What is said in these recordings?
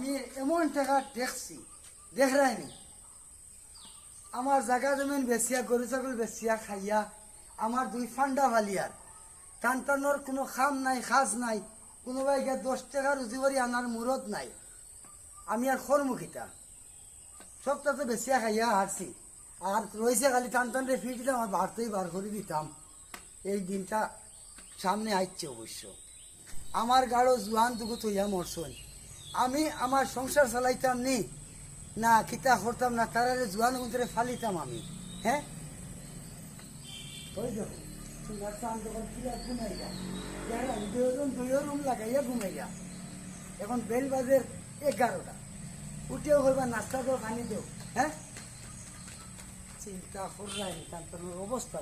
আমি এমন টাকা দেখছি দেখরাইনি আমার জায়গা জমিন বেচিয়া, গরু ছাগল বেচিয়া, খাইয়া, আমার দুই ফান্ডা ভালিয়ার। টান টানোর কোনো খাম নাই খাজ নাই কোনোবাই গিয়ে দশ টাকা রুজি করে আনার মুরত নাই। আমি আর খরমুখিতা সবটাতে বেচিয়া খাইয়া হারছি আর রয়েছে খালি টান টান রে ফিট দিতাম, আর বাড়তেই বার করে দিতাম। এই দিনটা সামনে আসছে অবশ্য। আমার গাড়ো জোয়ান দুগু থইয়া মরছই আমি আমার সংসার চালাইতাম নি। না কিতা করতাম না, তারারে জোয়ান গুন্তরে ফালিতাম আমি। হ্যাঁ এখন বেল এগারোটা। উঠেও হইবা নাস্তা দেও, পানি দেও। হ্যাঁ চিন্তা অবস্থা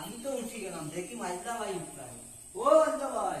আমি তো উঠি গেলাম, দেখি মাইজলা ভাই উঠলাম ও মাইজলা ভাই।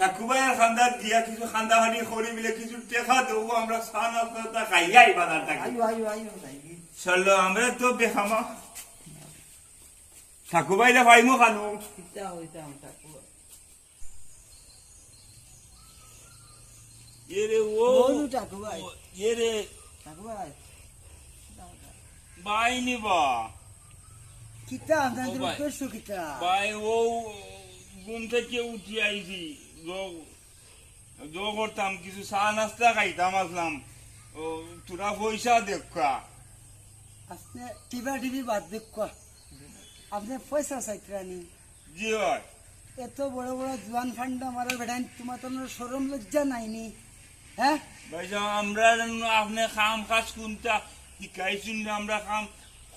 ঠাকু ভাইয়ের খান্দা দিয়া কিছু খান্দা খানি করি বলে কিছু টেকা দেবো আমরা সান আপনার খাইয়াই বাজার থাকি। চলো আমরা তো বেখামা ঠাকু ভাইরা খানো। কিতা হইতাম তাকু এ রে ও। বলু টাকু ভাই এ রে তাকু ভাই বাই নিবা কিতা আমরা ও কিতা? ভাই ও ঘুম থেকে উঠি আইছি। জো করতাম কিছু চা নাস্তা খাইতাম আসলাম। তোরা পয়সা দেখা আপনি টিভা টিভি বাদ দেখো আপনি পয়সা জি হয় এত বড় বড় জোয়ান ফান্ডা মারার বেটাইন তোমার তো সরম লজ্জা নাইনি। হ্যাঁ? ভাই আমরা আপনি খাম কাজ কোনটা শিখাইছুন আমরা খাম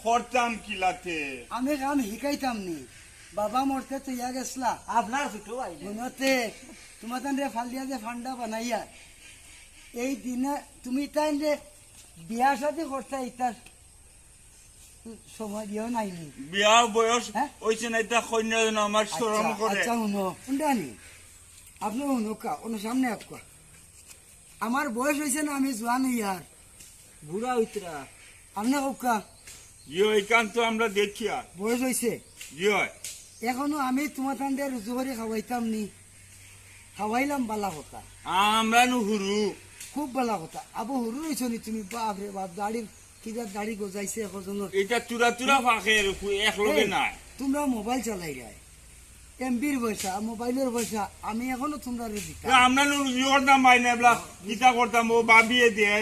করতাম কিলাতে। আমি কাম শিকাইতাম নি। বাবা মরতে তো ইয়া গেছলা আপনার ছোট ভাই মনতে তোমার রে ফালিয়া যে ফান্ডা বানাইয়া। এই দিনে তুমি তাই রে বিয়া সাথে করতে ইতার সময় দিয়েও নাইনি বিয়ার বয়স? হয়েছে না এটা কন্যা আমার শরম করে আচ্ছা শুনো। শুনটা নি? আপনি শুনুকা সামনে আপকা আমার বয়স হয়েছে না আমি জোয়ান ইয়ার বুড়া হইতরা আপনি হোকা জি এইখান তো আমরা দেখি আর বয়স হয়েছে জি হয় এখনও আমি তোমার তান দিয়ে রুজু করে খাওয়াইতাম নি। খাওয়াইলাম বালা কথা। আমরা নুহুরু খুব বালা কথা। আবু হুরু হয়েছ নি তুমি? বাপ রে বাপ দাড়ির কিবা দাড়ি গজাইছে এখজনের এটা তুরা তুরা ফাঁকে এক লগে নাই। তোমরা মোবাইল চালাই যায় এমবির পয়সা মোবাইলের পয়সা আমি এখনও তোমরা আমরা করতাম ভাই না এবলা করতাম ও বাবিয়ে দিয়ে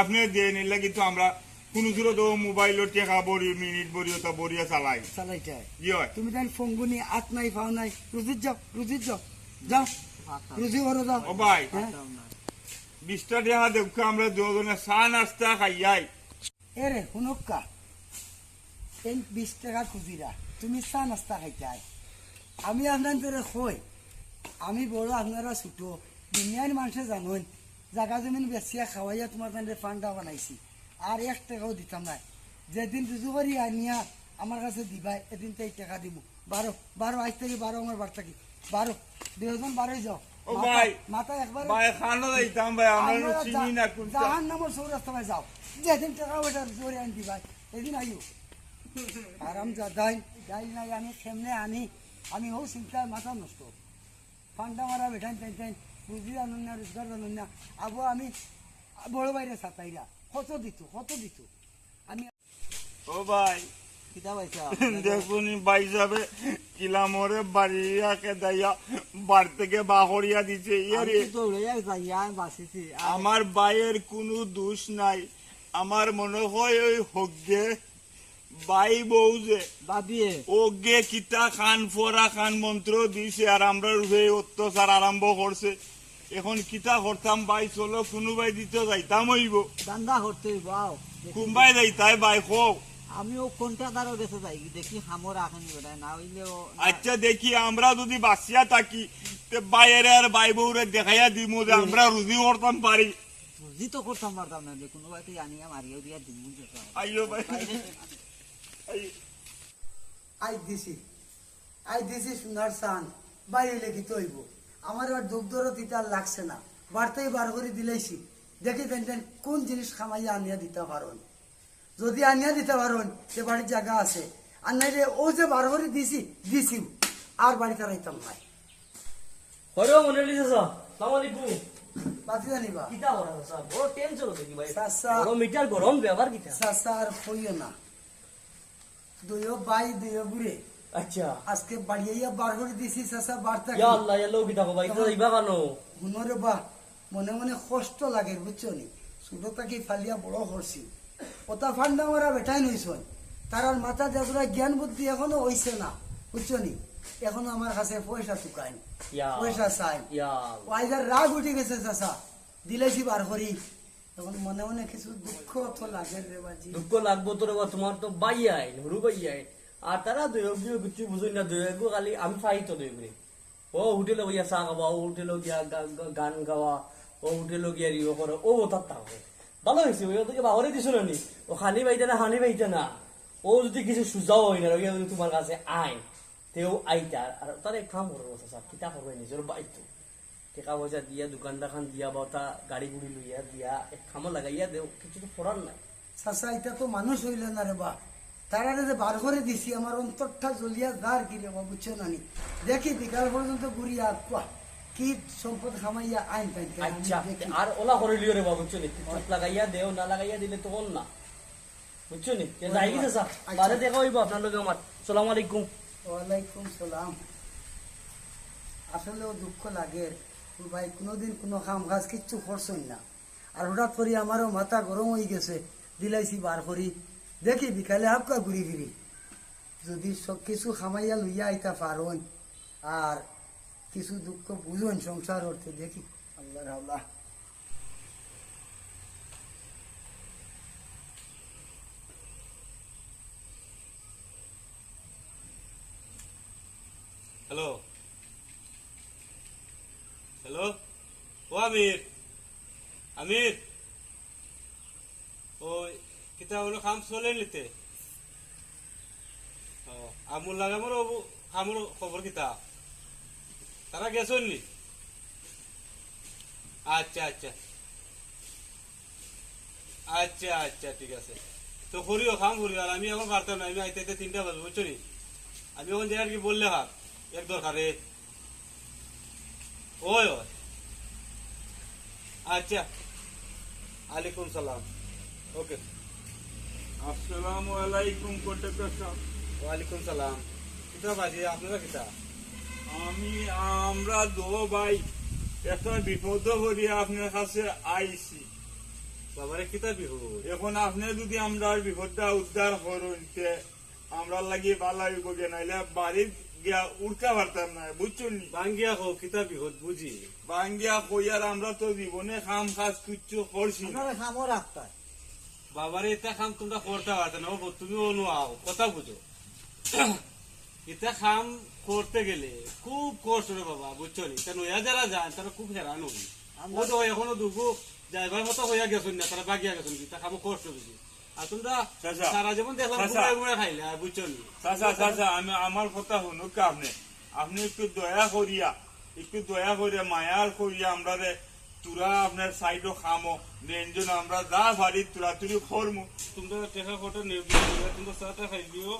আপনি দিয়ে নিলে কিন্তু আমরা কোনো দূরে তো মোবাইলের টেকা বড়ি মিনিট বড়ি ওটা বড়িয়া চালাই। চালাইটাই জি হয়? তুমি তাই ফঙ্গুনি আত নাই ফাও নাই। রুজিত যাও রুজিত যাও যাও। রুজি করো যাও। ও ভাই বিশটা টেকা দেখো আমরা দুজনে চা নাস্তা খাইয়াই এরে শুনক্কা এই বিশ টাকা খুজিরা তুমি চা নাস্তা খাইতাই আমি কই আমি বড় আপনারা ছোট। দুনিয়ার মানুষে জানুন জাগা জমিন বেচিয়া খাওয়াইয়া তোমার ফান্ডা বানাইছি। আর এক টাকাও দিতাম নাই যেদিন রুজু করি আনিয়া আমার কাছে দিবাই এদিন তাই টাকা দিব। বারো বারো আজ থেকে বারো আমার বার থাকি বারো দুজন বারোই যাও। মাথা একবার জাহান নামর ভাই যাও। যেদিন টাকা ওটা জোরে আনতি ভাই এদিন আইও। আরাম যা দাই যাই নাই আমি আনি। আমি মাথা নষ্ট। ফান্ডা মারা বেঠান টাইন টাইন বুঝি আনুন না রোজগার না। আবো আমি বড় বাইরে সাতাইরা কত দিত কত দিত। আমি ও ভাই। কিতা পাইছা? দেখুন ভাই যাবে। কিলামরে বাড়িয়াকে দাইয়া বাড়ি থেকে বাহরিয়া দিছে ইয়ারে আমি যাইয়া বাঁচিছি আমার বাইয়ের কোনো দোষ নাই। আমার মনে হয় ওই হগে বাই বউ যে। বাবিয়ে ওগে কিতা খান ফোরা খান মন্ত্র দিছে আর আমরা রুহে অত্যাচার আরম্ভ করছে। এখন কিতা করতাম বাই চলো কোনোবাই দিতে যাইতাম হইব। দান্দা করতে বাও কোনবাই যাইতাই বাই হোক আমিও কোনটা দ্বারা গেছে যাই দেখি হামর আখেন না হইলে আচ্ছা দেখি আমরা যদি বাঁচিয়া থাকি তে বাইরে আর বাই বউরে দেখাইয়া দিমু যে আমরা রুজি করতাম পারি। বুদ্ধি তো করতাম পারতাম না যে কোনো বাড়িতে আনিয়া মারিয়েও দিয়া দিন আইও ভাই আই। আই দিছি। আই দিছি সোনার চান বাইরে লেখি তৈব আমার আর দুগ্ধরও তিতার লাগছে না। বাড়তেই বার করে দিলেছি। দেখি দেন দেন কোন জিনিস খামাইয়া আনিয়া দিতে পারন। যদি আনিয়া দিতে পারন সে বাড়ির জায়গা আছে। আর নাই রে ও যে বার করে দিছি দিছি। আর বাড়িতে রাইতাম নাই। হরেও মনে লিখে স্যার। সালাম আলাইকুম। বাতি জানিবা কিতা করা স্যার? বড় টেনশন দেখি ভাই? মিটার গরম কিতা আর না। দুইও বাই দুইও বুড়ে। আচ্ছা। আজকে বাড়িয়া বার করে দিছি চাচা বার্তা ইয়া আল্লাহ ইয়া লোক ইতা যাইবা কেন? শুনরে বা মনে মনে কষ্ট লাগে বুঝছ নি? ছোট ফালিয়া বড় করছি। ওটা ফান্ডা মারা বেটাই নইছন তার আর মাথা জ্ঞান বুদ্ধি এখনও হইছে না বুঝছ নি? এখনও আমার কাছে পয়সা চুকাই পয়সা চাই। ওয়াইজার রাগ উঠে গেছে চাচা। দিলেছি বার করি এখন মনে মনে কিছু দুঃখ তো লাগে রে বাজি। দুঃখ লাগবো তোর বা তোমার তো বাই আইন হরু বাই আইন। আর তারা দুই অব্দি কিছু বুঝুই না একগো খালি আমি ফাই তো দুই করে ও হোটেলে গিয়া চা খাওয়া ও হোটেলে গিয়া গান গাওয়া ও হোটেলে গিয়া রিও করে ও তার তাকে ভালো হয়েছে ওই ওদেরকে বাহরে দিছো না। নি ও খানি পাইতে না হানি পাইতে না। ও যদি কিছু সুজাও হয় না ওই যদি তোমার কাছে আইন তেও আইতা। আর তার কাম করব স্যার কিতা করবে নিজের বাইতো টাকা পয়সা দিয়া দোকানটা খান দিয়া, বা তা গাড়ি গুড়ি লইয়া দিয়া, এক খামো লাগাইয়া দেও কিছু তো করার নাই। চাচা এটা তো মানুষ হইল না রে বা তারা যে বার করে দিছি আমার অন্তরটা জ্বলিয়া দাঁড় কি রে বা বুঝছ না নি? দেখি বিকাল পর্যন্ত ঘুরিয়া কুয়া কি সম্পদ খামাইয়া আইন আচ্ছা আর ওলা করে লিও রে বাবু নি? লাগাইয়া দেও না লাগাইয়া দিলে তো না। বুঝছ নি? যাই গেছে স্যার আচ্ছা। বারে দেখা হইব আপনার লগে আমার। সালাম আলাইকুম। ওয়ালাইকুম সালাম। আসলেও দুঃখ লাগে ভাই কোনোদিন কোনো কাম কাজ কিচ্ছু করছই না। আর হঠাৎ করে আমারও মাথা গরম হয়ে গেছে। দিলাইছি বার করি। দেখি বিকালে আপকা ঘুরি ফিরি। যদি সব কিছু খামাইয়া লইয়া আইতা পারন, আর কিছু দুঃখ বুঝুন সংসার অর্থে দেখি। আল্লাহ আল্লাহ। হ্যালো। হ্যালো। ও আমির। আমির। কিতা হলো কাম চলে নিতে। আমুল লাগামর কামর খবর কিতা। তারা গেছন নি আচ্ছা আচ্ছা। আচ্ছা আচ্ছা ঠিক আছে। তো করিও খাম করিও আর আমি এখন পারতাম না আমি আইতে আইতে তিনটা বাজবো বুঝছ নি? আমি যাই আর কি বললে হাত এক দরকারে ওই ওই আচ্ছা। আলাইকুম সালাম। ওকে আসসালামু আলাইকুম কন্ট্রাক্টর সাহেব ওয়ালাইকুম সালাম। কিতা বাজি আপনারা কিতা? আমি আমরা দো ভাই বিপদ আপনার কাছে আইছি। বাবারে কিতা বিহু এখন আপনি যদি আমরা বিপদটা উদ্ধার করুন তে আমরা লাগি হইব গে নাইলে বাড়ির গিয়া উঠতে পারতাম না বুঝছেন নি? বাঙ্গিয়া কো কিতা বিহত বুঝি? বাঙ্গিয়া কইয়ার আমরা তো জীবনে খাম কাজ কিচ্ছু করছি না। আপনারা খামো রাখতা বাবারে এটা খাম তোমরা করতে পারতে না। ও তুমি অনু আও কথা বুঝো। এটা খাম করতে গেলে খুব কষ্ট রে বাবা বুঝছ নি? তা নয়া যারা যায় তারা খুব হেরান হই। ও তো এখনও দুগু যাইবার মতো হইয়া গেছেন না তারা বাগিয়া গেছেন কি তা খামো কষ্ট বেশি আর তোমরা সারা জীবন দেখলাম ঘুরে ঘুরে খাইলে আর বুঝছ নি? চাচা চাচা আমি আমার কথা শুনুক আপনি আপনি একটু দয়া করিয়া একটু দয়া করিয়া মায়ার করিয়া আমরা রে তুরা আপনার সাইডও খামো। নেনজন আমরা যা ভারি তুরা তুরি খরমু। তোমরা টেকা ফটো নেবে তোমরা চাটা খাইবিও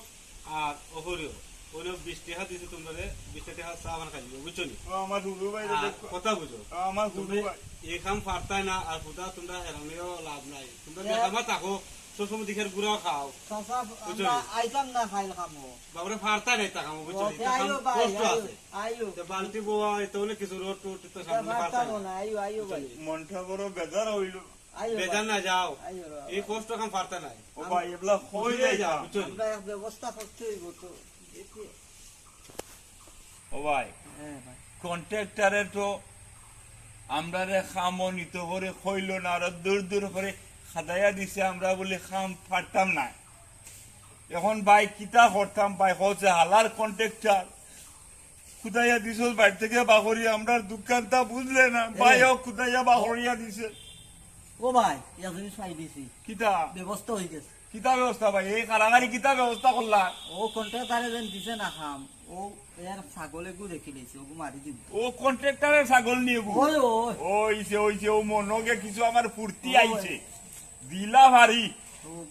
আর ওহরিও ওরে বিশ টাকা দিছে তোমরা বিশ টাকা চা বানা খাই বুঝছ নি? আমার হুড়ু ভাই দেখো। কথা বুঝো। আমার তুমি ভাই। এখান পারতাই না আর ফুটা তোমরা হেরামিও লাভ নাই। তোমরা আমার থাকো। সবসময় দিকের খাও। চাচা আমরা আইতাম না খাইল খামো। বাবরে নাই বুঝছ ভাই কষ্ট আইও আছে। আইও। তো বালতি বোয়া কিছু রোড তো সামনে পারতাম না আইও আইও ভাই। মনটা বড় বেজার হইল। আইও বেজান না যাও। এই কষ্ট কাম পারতা নাই। ও ভাই এবলা হই হইলে যাও যা বুঝছ আমরা ব্যবস্থা করতে হইব তো। ও ভাই হ্যাঁ ভাই। কন্ট্রাক্টারে তো আমরা রে খামো নিত করে খইল না আর দূর দূর করে খাদাইয়া দিছে আমরা বলে খাম পারতাম না। এখন ভাই কিতা করতাম ভাই হচ্ছে হালার কন্ট্রাক্টার খুদাইয়া দিছ থেকে বাহরি আমরা দোকানটা বুঝলে না খুদাইয়া বাহরিয়া দিছে। ও ভাই ইয়া জিনিস পাই দিছি কিতা? ব্যবস্থা গেছে। কিতা ব্যবস্থা ভাই? এই কারাগারি কিতা ব্যবস্থা করলা? ও কন্ট্রাক্টারে যেন দিছে না খাম ও। এর ছাগলে গু ওগু মারি দিব। ও কন্ট্রাক্টরের ছাগল নিয়ে গো ওই ওই। ওইছে ওইছে ও মনকে কিছু আমার ফুর্তি আইছে। দিলা ভারি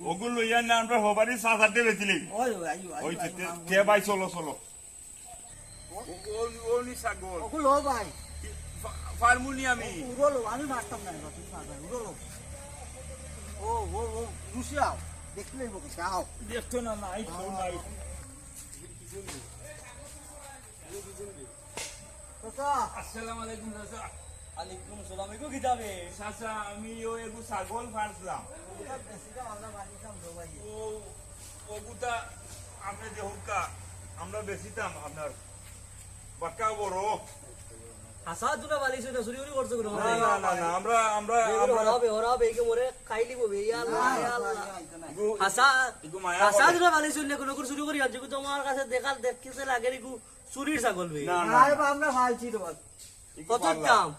ওগুলো লইয়া না আমরা হবারি সাসাতে বেচিলি ওই ওই তে ভাই চলো চলো ওনি ছাগল ওগুলো ও ভাই ফার্মুনি আমি উড়লো আমি মারতাম না তুমি পারবে উড়লো ও ও ও রুশিয়াও দেখলে বকে যাও দেখতো না নাই নাই আসসালামু আলাইকুম চাচা আলাইকুম সালাম এগো কিতাবে চাচা আমি ও এগু ছাগল ভাই ও ওগুতা আপনি দেহুকা আমরা বেচিতাম আপনার। বাক্কা বড়। হাসা দুটা বালিছ না চুরি উরি করছ কোনো না না না না আমরা আমরা আমরা হরাবে হরাবে একে মোরে খাই লিব বে ইয়া আল্লাহ ইয়া আল্লাহ। হাসা হাসা। দুটা বালিছ না কোনো করে চুরি করি আনছি তোমার কাছে দেখাল দেখতে লাগে রিকু চুরির ছাগল বে। না না। আমরা ভালছি তো কত দাম?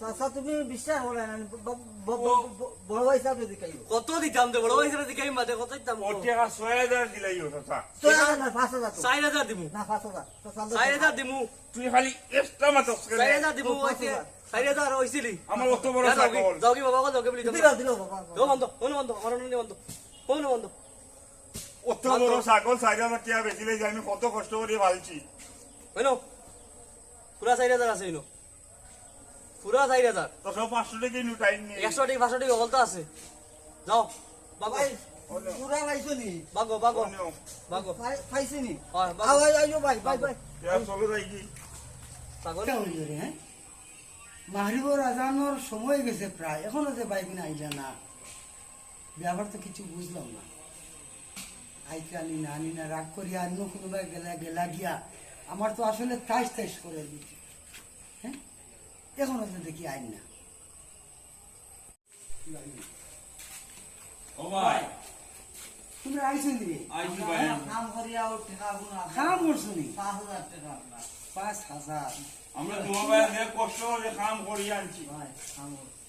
চাচা তুমি বিশ্বাস করে না ব- ব- ব- ব- বড় ভাই সাহেব দেখাইও কত দিতাম তো বড় ভাই মাঝে কত দিতাম ও টাকা ছয় হাজার দিলাই ও চাচা। তো না পাঁচ হাজার তো। দিমু। না পাঁচ হাজার তো চাল চার হাজার দিমু। তুই খালি এক্সট্রা মাতস চার দিমু হইছে হইছিলি আমার বড় কি- ছাগল যাও বাবা বলি দিল দিল বাবা ও বন্ধ কোন বন্ধ অরণ্য বন্ধ। বন্ধ। বড় ছাগল চার হাজার টাকা বেচিলে আমি কত কষ্ট করে ভালছি। হইনো পুরা চার হাজার আছে হইনো পুরা চার হাজার পাঁচশো টাকা নিউ টাইম নিয়ে। একশো টাকা পাঁচশো টাকা আছে। যাও। ভাই পুরা পাইছো নি? বাগো বাগো। বাগো। পাইছি নি? হয় আও বাগো আই আইও ভাই ভাই ভাই। চলে যাই কি। করে হ্যাঁ আজানোর সময় গেছে প্রায় এখনও যে বাইক না আইলা না। ব্যাপার তো কিছু বুঝলাম না। আইতে আনি না আনি না রাগ করি অন্য কোনোবাই গেলা গেলা গিয়া আমার তো আসলে তাইশ তাইশ করে দিচ্ছে এখনও তো দেখি আইন না। ও ভাই। দিবে? আইছি করিয়া ও টাকা গুনা খাম করছ পাঁচ হাজার টাকা আপনার পাঁচ হাজার। আমরা তোমার ভাই কষ্ট করে কাম আনছি।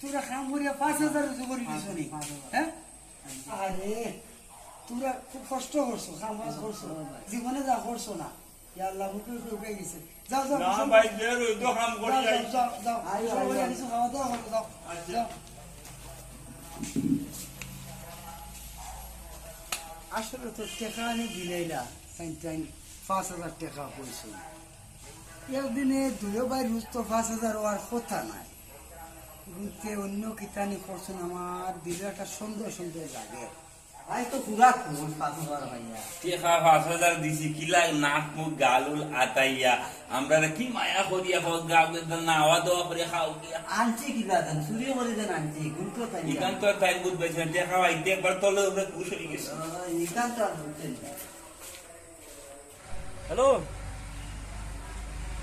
তোরা করিয়া পাঁচ হাজার পাঁচ হাজার। হ্যাঁ? আরে। তোরা খুব কষ্ট করছ কাজ করছ। জীবনে যা করছ না। আল্লাহ মুখে মুখে উঠে গেছে যাও যাও না ভাই রইদ কাম করি যাও, যাও, যাও, যাও। সবাই খাওয়া। আসলে তো টাকা আমি দিলাইলা টাইম পাঁচ হাজার টাকা পয়সা একদিনে দুয়ো বাই রুজ তো পাঁচ হাজার হওয়ার কথা নাই রুজতে অন্য কিতানি করছেন আমার দিলে একটা সুন্দর সুন্দর লাগে ভাই তো পুরা খুন পাঁচ হাজার ভাইয়া। টেকা পাঁচ হাজার দিছি কিলা নাক মুখ গালুল আতাইয়া। আমরা কি মায়া করিয়া হোক গাও নাওয়া দাওয়া করে খাও গিয়া আনছি কিলা দেন চুরি করে দেন আনছি কিন্তু তাই ইকান তো তাই বুধ পাইছে টেকা আইতে একবার তলে উপরে কুশরি গেছে। ইকান তো আর বলতেন হ্যালো?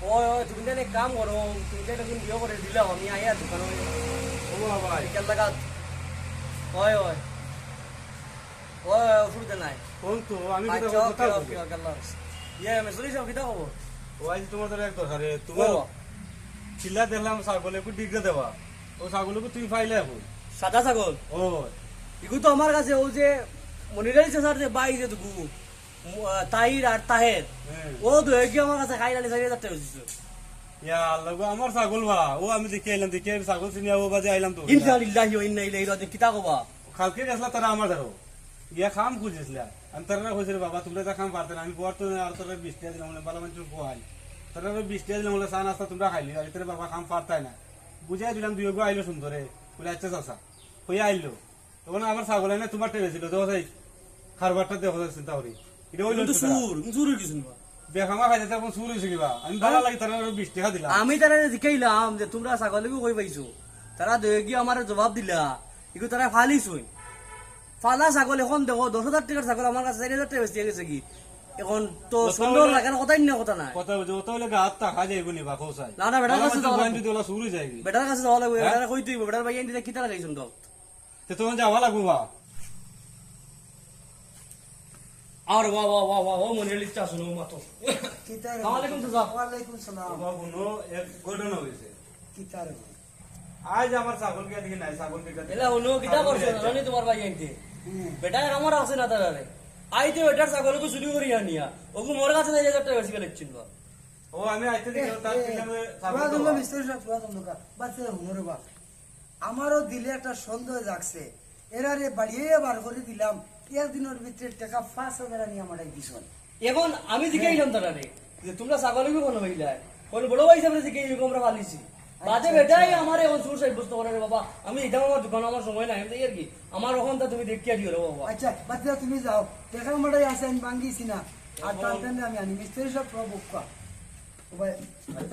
ওই ওই তুমি তো এক কাম করো তুমি তো এখন বিয়ে করে দিলাম আমি আইয়া দোকানে ও ভাই বিকেল লাগাত ওই ওই। ওই অসুবিধা নাই। কোন তো আমি কথা ওকে ওকে আল্লাহ ইয়ে সব কিতা খবর? ও আজ তোমার এক দরকার রে তোমার ও চিল্লা দেখলাম ছাগলকে ডিগ্রে দেওয়া ও ছাগলকে তুমি এখন। সাদা ছাগল? ও। ইগু তো আমার কাছে ও যে মনিরাই স্যার যে বাই যে দুগু তাহির আর তাহের হ্যাঁ। ও দুয়ে কি আমার কাছে খাই লালি হাজার টাকা দিচ্ছে ইয়া আল্লাহ গো, আমার ছাগল বা ও আমি দেখে আইলাম দেখে ছাগল চিনি ও বাজে আইলাম তো। ইন্না লিল্লাহি ওয়া ইন্না ইলাইহি রাজিউন কিতা কবা? কালকে গেছলা তারা আমার ধরো। ইয়া খাম খুঁজেছিলা আমি তারা রে বাবা তোমরা যা খাম পারতে না আমি বর তো আর তোরা দিলাম বলে মানুষ পোয়াই তারা বিশ টাকা দিলাম বলে চা নাস্তা তোমরা খাইলি আর তোর বাবা খাম পারতাই না বুঝাই দিলাম দুই গো আইলো সুন্দরে বলে আচ্ছা চাচা হইয়া আইলো তখন আমার ছাগল না তোমার টেনে ছিল দেখো সেই খারবারটা দেখো চিন্তা করি এটা কিন্তু সুর সুর কিছু না কিবা আমি ভালো লাগি তারা জিকাইলাম যে তোমরা ছাগলকে কই পাইছো তারা দুয়ে গিয়ে আমার জবাব দিলা ইগু তারা ফালিছুই ফালা ছাগল এখন দেখো দশ হাজার টাকার ছাগল আমার কাছে চারি হাজার টাকা বেশি গেছে কি? এখন তো সুন্দর হাজার- লাগার কথাই না কথা নাই। কথা বলছে ওটা হলে গাত টাকা যাইব নি বা খোসাই না, না, বেটার কাছে যাওয়া লাগবে। যদি ওলা সুর হয়ে যায় বেটার কাছে যাওয়া লাগবে? বেটার কই তুই বেটার ভাই দিতে কিতা লাগাইছুন তো তো তোমার যাওয়া লাগবো বা। আর বাহ বাহ বাহ বাহ ও মনে লিখতে আসুন ও মাতো। কিতার ওয়ালাইকুম সালাম। ওয়ালাইকুম সালাম। কোনো এক ঘটনা হয়েছে কিতার আজ আমার ছাগল কে দিকে নাই ছাগল কে এলা হলো কিটা করছে জানি তোমার ভাই আইতে বেটা আমার আছে না তারারে। আইতে বেটার ছাগলকে চুরি করি আনিয়া। ওগু মোর কাছে হাজার টাকা বেশি ও আমি আইতে দিকে তার পিছনে ছাগল। মিস্ত্রি সাহেব পুরাতন লোক বাচ্চারা হুনরে বা আমারও দিলে একটা সন্দেহ জাগছে। এরারে বাড়িয়ে বার করে দিলাম। একদিনের ভিতরে টাকা পাঁচ হাজার নিয়ে আমার এক দিছন এখন আমি জিজ্ঞাইলাম তারারে যে তোমরা ছাগলকে কোনো হইলাই কোন বড় ভাই হিসাবে জিজ্ঞাই আমরা পালিছি বাদে বেটাই আমার এখন সুর সাব্যস্ত করে রে বাবা। আমি এটা আমার দোকান আমার সময় নাই আমি আর কি? আমার ওখান তা তুমি দেখিয়া দিও রে বাবা। আচ্ছা বাচ্চা তুমি যাও। টাকা মারাই আছে আমি ভাঙ্গিছি না আর টান টানে আমি আনি। মিস্ত্রি সব বুক কর।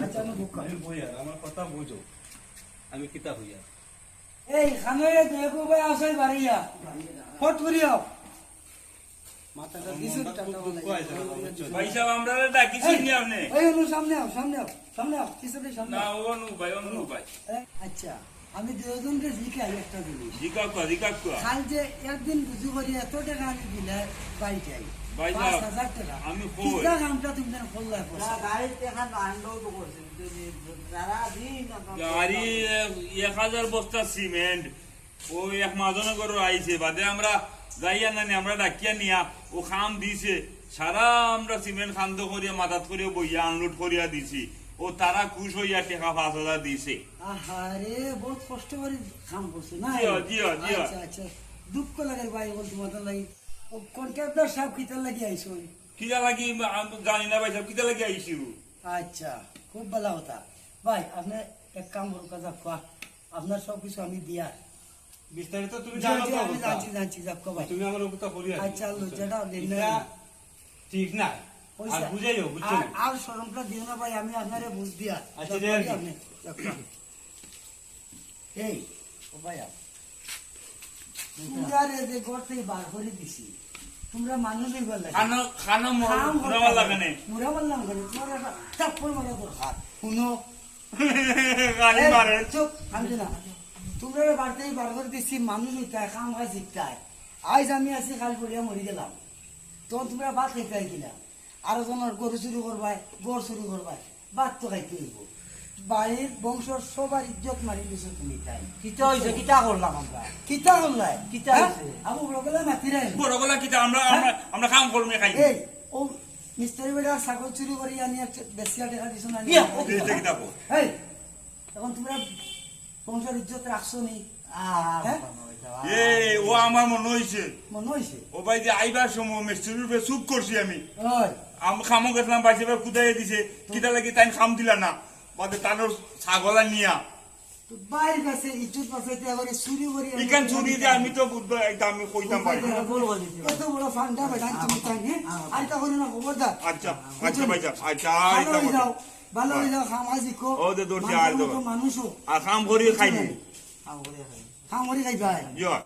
আচ্ছা আমি বুক আমি বই আর আমার কথা বুঝো। আমি কিতাব হইয়া। এই খানরে দেখো ভাই আসই বাড়িয়া ফট করিও মাথাটা দিছু টাকা ভাই সাহেব আমরা ডাকিছি নি আপনি? এই অনু সামনে আও সামনে আও সামনে আও কিসবে সামনে না আও। অনু ভাই অনু ভাই। আচ্ছা আমি দুজনকে জিজ্ঞাই একটা জিনিস। জিকা জিকা কাল যে একদিন বুঝু করি এত টাকা আমি দিলে বাড়িতে আই ভাই সাহেব, হাজার টাকা। আমি কই। কিতা কামটা তুমি যেন করলাই পয়সা গাড়ির দেখা আনলেও তো করছে যারা দিন গাড়ি এক হাজার বস্তা সিমেন্ট ওই এক মাদনগর আইছে বাদে আমরা যাইয়া নানি আমরা ডাকিয়া নিয়া ও খাম দিছে। সারা আমরা সিমেন্ট খান্দ করিয়া মাথাত করিয়া বইয়া আনলোড করিয়া দিছি। ও তারা খুশ হইয়া টাকা পাঁচ হাজার দিছে। আহারে বহুত কষ্ট করে কাম করছে না? জিও, জিও, জিও। আচ্ছা আচ্ছা। দুঃখ লাগে ভাই বল তোমাদের লাগি। ও কন্ট্রাক্টর সাহেব কিতার লাগি আইছো? কিতা লাগি জানি না ভাই সাহেব কিতা লাগি আইছি আচ্ছা খুব ভালো কথা। ভাই আপনি এক কাম করুন কাজা আপনার সব কিছু আমি দিয়া বিস্তারিত তুমি জানো তো আমি জানছি জানছি যাক ভাই তুমি আমার কথা করিয়া আচ্ছা লজ্জাটা এটা ঠিক না? আর বুঝাইও বুঝছ? আর- আর শরমটা দিও না ভাই আমি আপনারে বুঝ দিয়া। আচ্ছা, রে, আর করি কি? আপনি, এই ও ভাইয়া। তোমরা রে যে ঘর বার করে দিছি তোমরা মানুষ হইবার লাগে। খানো খানো খাম মরা বললাম তোমার মারা দরকার শুনো। মারে। চুপ না তোমরা বাড়তেই বার করে দিচ্ছি মানুষ হইতায় খাম খাই শিখতায় আজ আমি আছি কাল পড়িয়া মরি গেলাম। তখন তোমরা ভাত খাইতে কিনা আরও জনের গরু চুরি করবাই গড় চুরি করবাই ভাত তো খাইতে হইব। বাড়ির বংশর সবার ইজ্জত মারি দিছো তুমি তাই। কিতা হয়েছে কিতা করলাম আমরা? কিতা করলাই? কিতা হইছে? বলে মাতি রাই বড় গলা কিতা? আমরা আমরা আমরা কাম করমে খাই এই ও মিস্ত্রি বেটা ছাগল চুরি করি আনি বেশিয়া টাকা দিছো না? এই এখন তোমরা বংশের ইজ্জত রাখছো নি? আর হ্যাঁ? ও আমার মনে হইছে। মনে হয়েছে ও ভাই যে আইবার সময় মিস্ত্রির উপরে চুপ করছি আমি। আমি খামো গেছিলাম কুদাই দিছে। কিতা লাগি তাই খাম দিলা না। বাদে তানোর ছাগলা নিয়া। তো বাইর কাছে ইজ্জত বাঁচাইতে আবার চুরি করি আনি- চুরি দিয়ে আমি তো বুঝব একটা আমি কইতাম পারি ভুল করে দিছি এত বড় ফান্ডা বেটা তুমি তাই আর তা করি না খবরদার আচ্ছা আচ্ছা ভাই আচ্ছা ভালো হয়ে। যাও কো। ও দে দৌড়ছে আর দেবো। মানুষও। আর খাম করে খাইবাই। ইয়া